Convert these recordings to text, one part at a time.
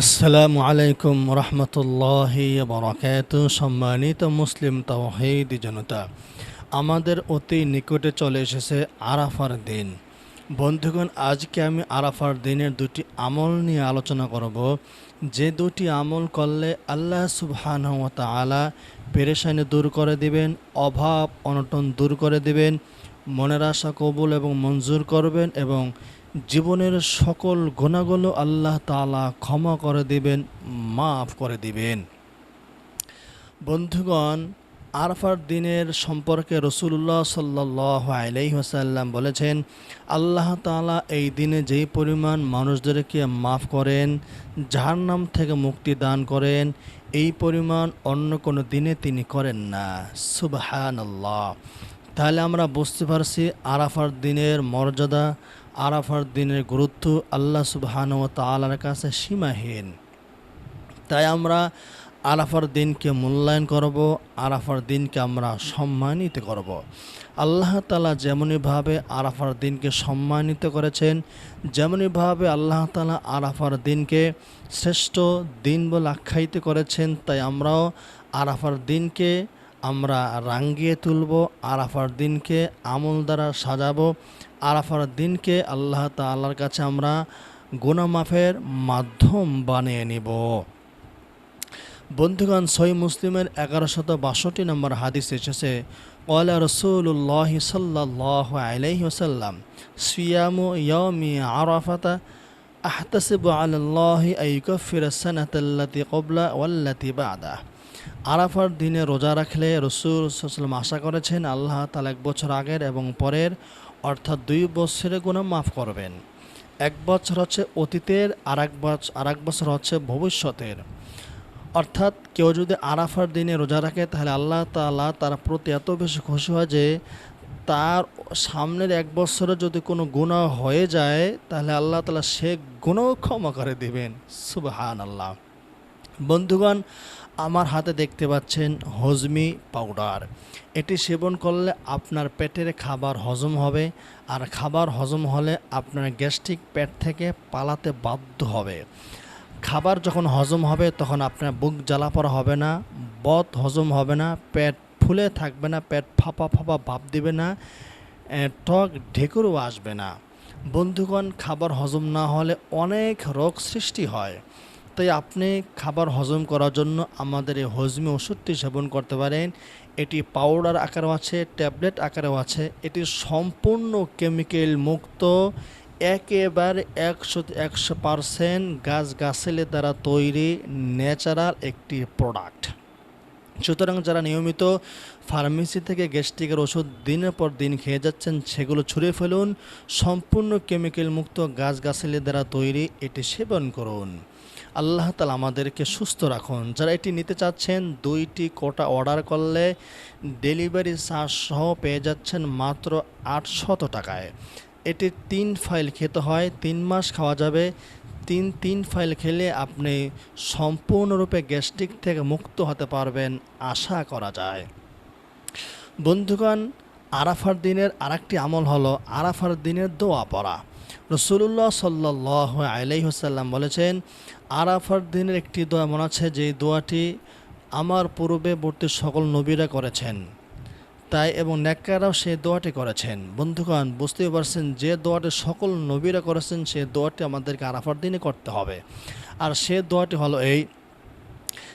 আসসালামু আলাইকুম রহমতুল্লাহি বরকাত সম্মানিত মুসলিম তাওহিদ জনতা, আমাদের অতি নিকটে চলে এসেছে আরাফার দিন। বন্ধুগণ, আজকে আমি আরাফার দিনের দুটি আমল নিয়ে আলোচনা করব। যে দুটি আমল করলে আল্লাহ সুবহান তালা পেরেশানি দূর করে দিবেন, অভাব অনটন দূর করে দিবেন, মনের আশা কবুল এবং মঞ্জুর করবেন এবং জীবনের সকল গুণাগুলো আল্লাহ তাআলা ক্ষমা করে দিবেন, মাফ করে দিবেন। বন্ধুগণ, আরফার দিনের সম্পর্কে রসুল্লাহ সাল্লাহ আলাইসাল্লাম বলেছেন, আল্লাহ তাআলা এই দিনে যেই পরিমাণ মানুষদেরকে মাফ করেন, জাহান্নাম থেকে মুক্তি দান করেন, এই পরিমাণ অন্য কোনো দিনে তিনি করেন না। সুবহান তাহলে আমরা বুঝতে পারছি আরাফার দিনের মর্যাদা আরাফার দিনের গুরুত্ব আল্লাহ সুবহান ও তালার কাছে সীমাহীন। তাই আমরা আরাফার দিনকে মূল্যায়ন করব, আরাফার দিনকে আমরা সম্মানিত করব। আল্লাহ তালা যেমনইভাবে আরাফার দিনকে সম্মানিত করেছেন, যেমনইভাবে আল্লাহ তালা আরাফার দিনকে শ্রেষ্ঠ দিন বলে আখ্যায়িত করেছেন, তাই আমরাও আরাফার দিনকে আমরা রাঙ্গিয়ে তুলব, আরাফার দিনকে আমল দ্বারা সাজাবো আরাফার দিনকে আল্লাহ তাল্লার কাছে আমরা গুনামাফের মাধ্যম বানিয়ে নিব। বন্ধুগণ সই মুসলিমের এগারোশত বাষট্টি নম্বর হাদিস এসেছে ওয়ালা রসুল্লাহ সাল্লাহ আলাইহি ওসাল্লাম সিয়ামু ইয়মি আরাফাতা আহতাসিব আল্লাহ আইকফির সানাতাল্লাতি কবলা ওয়াল্লাতি বাদা আরাফার দিনে রোজা রাখলে রসুল আশা করেছেন, আল্লাহ তালা এক বছর আগের এবং পরের অর্থাৎ দুই বছরের গুণা মাফ করবেন। এক বছর হচ্ছে অতীতের আর এক বছর আর এক বছর হচ্ছে ভবিষ্যতের। অর্থাৎ কেউ যদি আরাফার দিনে রোজা রাখে, তাহলে আল্লাহ তালা তার প্রতি এত বেশি খুশি হয় যে, তার সামনের এক বছরে যদি কোনো গুণা হয়ে যায়, তাহলে আল্লাহ তালা সে গুণও ক্ষমা করে দিবেন। সুবহান আল্লাহ বন্ধুগণ আমার হাতে দেখতে পাচ্ছেন হজমি পাউডার। এটি সেবন করলে আপনার পেটের খাবার হজম হবে আর খাবার হজম হলে আপনার গ্যাস্ট্রিক পেট থেকে পালাতে বাধ্য হবে। খাবার যখন হজম হবে তখন আপনার বুক জ্বালা পড়া হবে না, বদ হজম হবে না, পেট ফুলে থাকবে না, পেট ফাঁপা ফাঁপা ভাব দিবে না টক ঢেকুরও আসবে না। বন্ধুগণ, খাবার হজম না হলে অনেক রোগ সৃষ্টি হয়। তাই আপনি খাবার হজম করার জন্য আমাদের এই হজমি ওষুধটি সেবন করতে পারেন। এটি পাউডার আকারেও আছে ট্যাবলেট আকারেও আছে। এটি সম্পূর্ণ কেমিক্যাল মুক্ত, একেবারে একশো একশো পারসেন্ট গাছ গাছালি দ্বারা তৈরি ন্যাচারাল একটি প্রোডাক্ট সুতরাং যারা নিয়মিত ফার্মেসি থেকে গ্যাস্ট্রিকের ওষুধ দিনের পর দিন খেয়ে যাচ্ছেন, সেগুলো ছুঁড়ে ফেলুন। সম্পূর্ণ কেমিক্যাল মুক্ত গাছগাছালি দ্বারা তৈরি, এটি সেবন করুন। আল্লাহ তালা আমাদেরকে সুস্থ রাখুন। যারা এটি নিতে চাচ্ছেন, দুইটি কোটা অর্ডার করলে ডেলিভারি চার্জ সহ পেয়ে যাচ্ছেন মাত্র আটশত টাকায়। এটি তিন ফাইল খেতে হয়, তিন মাস খাওয়া যাবে। তিন তিন ফাইল খেলে আপনি সম্পূর্ণরূপে গ্যাস্ট্রিক থেকে মুক্ত হতে পারবেন আশা করা যায়। বন্ধুগণ, আরাফার দিনের আরেকটি আমল হলো আরাফার দিনের দোয়া পড়া। রসুল্লাহ সাল্লাহ আলাইসাল্লাম বলেছেন, আরাফার দিনের একটি দোয়া মনে আছে যে দোয়াটি আমার পূর্ববর্তী সকল নবীরা করেছেন। তাই এবং নেককারাও সেই দোয়াটি করেছেন। বন্ধুগণ, বুঝতেই পারছেন, যে দোয়াটি সকল নবীরা করেছেন সে দোয়াটি আমাদেরকে আরাফার দিনে করতে হবে। আর সে দোয়াটি হলো এই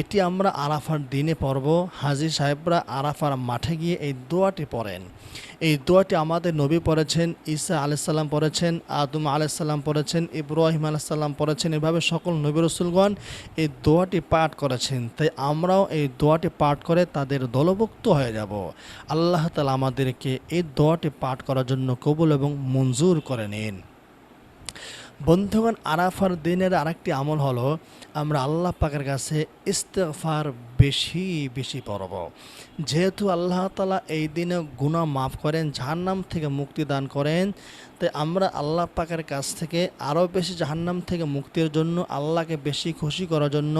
এটি আমরা আরাফার দিনে পড়ব। হাজি সাহেবরা আরাফার মাঠে গিয়ে এই দোয়াটি পড়েন। এই দোয়াটি আমাদের নবী পড়েছেন, ঈসা আলাইসাল্লাম পড়েছেন, আদম আলাইসাল্লাম পড়েছেন, ইব্রাহিম আলাইসাল্লাম পড়েছেন, এভাবে সকল নবী রসুলগণ এই দোয়াটি পাঠ করেছেন। তাই আমরাও এই দোয়াটি পাঠ করে তাদের দলভুক্ত হয়ে যাব। আল্লাহ তালা আমাদেরকে এই দোয়াটি পাঠ করার জন্য কবুল এবং মঞ্জুর করে নিন। বন্ধুগণ, আরাফার দিনের আরেকটি আমল হলো, আমরা আল্লাহ পাকের কাছে ইস্তেফার বেশি বেশি পড়ব। যেহেতু আল্লাহ তালা এই দিনে গুণা মাফ করেন, জাহান্নাম থেকে মুক্তি দান করেন, তাই আমরা আল্লাহ পাকের কাছ থেকে আরও বেশি জাহান্নাম থেকে মুক্তির জন্য, আল্লাহকে বেশি খুশি করার জন্য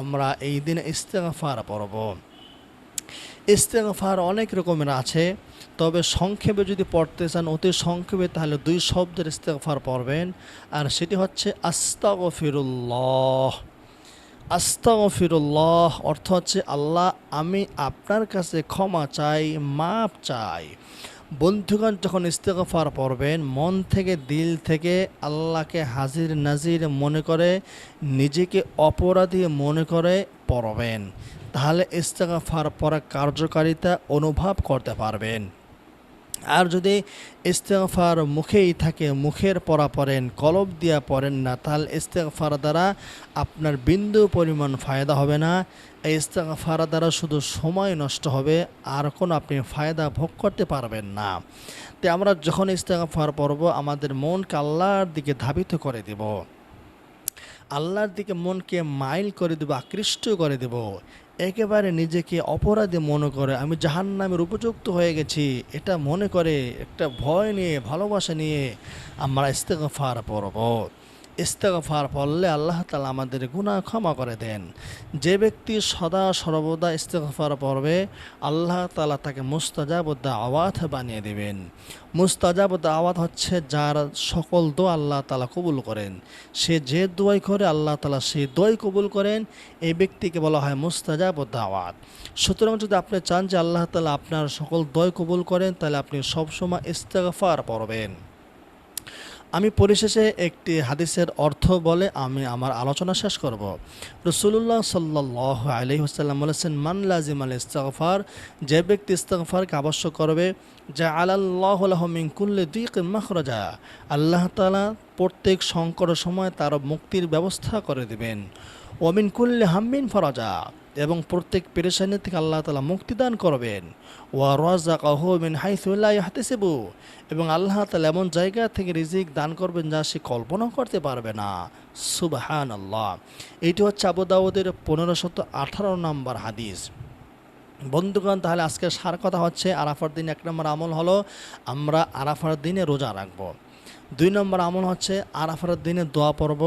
আমরা এই দিনে ইস্তেফার পড়ব। ইস্তেগফার অনেক রকমের আছে, তবে সংক্ষেপে যদি পড়তে চান, অতি সংক্ষেপে তাহলে দুই শব্দের ইস্তেগফার পড়বেন, আর সেটি হচ্ছে আস্তাগফিরুল্লাহ। আস্তাগফিরুল্লাহ অর্থ হচ্ছে, আল্লাহ, আমি আপনার কাছে ক্ষমা চাই মাপ চাই। বন্ধুগণ, যখন ইস্তেগফার পড়বেন, মন থেকে, দিল থেকে আল্লাহকে হাজির নাজির মনে করে, নিজেকে অপরাধী মনে করে পড়বেন। তাহলে ইস্তেগফার পড়া কার্যকারিতা অনুভব করতে পারবেন। আর যদি ইস্তেগফার মুখেই থাকে, মুখের পরা পড়েন, কলব দিয়া পড়েন না, তাহলে ইস্তেগফার দ্বারা আপনার বিন্দু পরিমাণ ফায়দা হবে না। এই ইস্তেগফার দ্বারা শুধু সময় নষ্ট হবে, আর কোনো আপনি ফায়দা ভোগ করতে পারবেন না। তাই আমরা যখন ইস্তেগফার পড়ব, আমাদের মনকে আল্লাহর দিকে ধাবিত করে দেব। আল্লাহর দিকে মনকে মাইল করে দেব, আকৃষ্ট করে দেব। একেবারে নিজেকে অপরাধী মনে করে, আমি জাহান নামের উপযুক্ত হয়ে গেছি। এটা মনে করে একটা ভয় নিয়ে, ভালোবাসা নিয়ে আমরা ইস্তেগফার পড়ব। ইস্তেগফার পড়লে আল্লাহ তালা আমাদের গুনাহ ক্ষমা করে দেন। যে ব্যক্তি সদা সর্বদা ইস্তেগফার পড়বে, আল্লাহ তালা তাকে মুস্তাজাবদ্দা আওয়াত বানিয়ে দেবেন। মুস্তাজাবদ্দা আওয়াত হচ্ছে যার সকল দোয়া আল্লাহ তালা কবুল করেন। সে যে দোয়াই করে আল্লাহ তালা সেই দোয়াই কবুল করেন। এই ব্যক্তিকে বলা হয় মুস্তাজাবদ্দা আওয়াত সুতরাং যদি আপনি চান যে আল্লাহ তালা আপনার সকল দোয় কবুল করেন, তাহলে আপনি সবসময় ইস্তেগফার পড়বেন। আমি পরিশেষে একটি হাদিসের অর্থ বলে আমি আমার আলোচনা শেষ করব। রসুল্লাহ সাল্লাহ আলি হুসাল্লাম বলেছেন, মান লাজিম আল ইস্তফার যে ব্যক্তি ইস্তফারকে আবশ্যক করবে যা আল্লাহ মিঙ্কুল্লে দিক মাখরজা। আল্লাহ তালা প্রত্যেক সংকট সময় তার মুক্তির ব্যবস্থা করে দেবেন। ওমিন কুল্লে হাম্মিন ফরাজা। এবং প্রত্যেক পেরেশানি থেকে আল্লাহ তালা মুক্তিদান করবেন। ওয়া রাজা কাহমিন হাইসুল্লাহ হাতেসেবু এবং আল্লাহ তালা এমন জায়গা থেকে রিজিক দান করবেন যা সে কল্পনা করতে পারবে না। সুবাহান আল্লাহ এইটি হচ্ছে আবুদাউদের পনেরোশত আঠারো নম্বর হাদিস। বন্ধুগণ, তাহলে আজকে সার কথা হচ্ছে আরাফার দিন এক নম্বর আমল হলো, আমরা আরাফার দিনে রোজা রাখব। দুই নম্বর আমল হচ্ছে আরাফার দিনে দোয়া পর্ব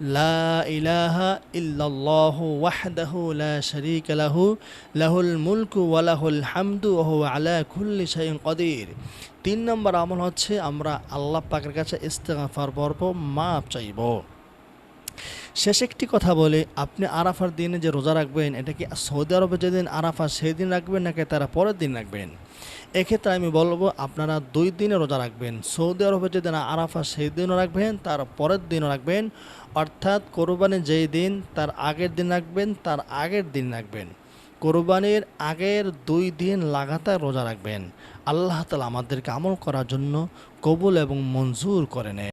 লা ইলাহা লা লাহু, লাহুল হামদু আলা তিন নম্বর আমল হচ্ছে আমরা আল্লাহ পাকের কাছে ইস্তেগফার পর্ব মাপ চাইব। শেষ একটি কথা বলে, আপনি আরাফার দিনে যে রোজা রাখবেন, এটা কি সৌদি আরবে যেদিন আরাফা সেই দিন রাখবেন, নাকি তারা পরের দিন রাখবেন? এক্ষেত্রে আমি বলব, আপনারা দুই দিনে রোজা রাখবেন। সৌদি আরবে যেদিন আরাফা সেই দিনও রাখবেন, তার পরের দিনও রাখবেন। অর্থাৎ কোরবানি যেই দিন, তার আগের দিন রাখবেন, তার আগের দিন রাখবেন। কোরবানির আগের দুই দিন লাগাতার রোজা রাখবেন। আল্লাহ তালা আমাদেরকে আমল করার জন্য কবুল এবং মঞ্জুর করে নেয়।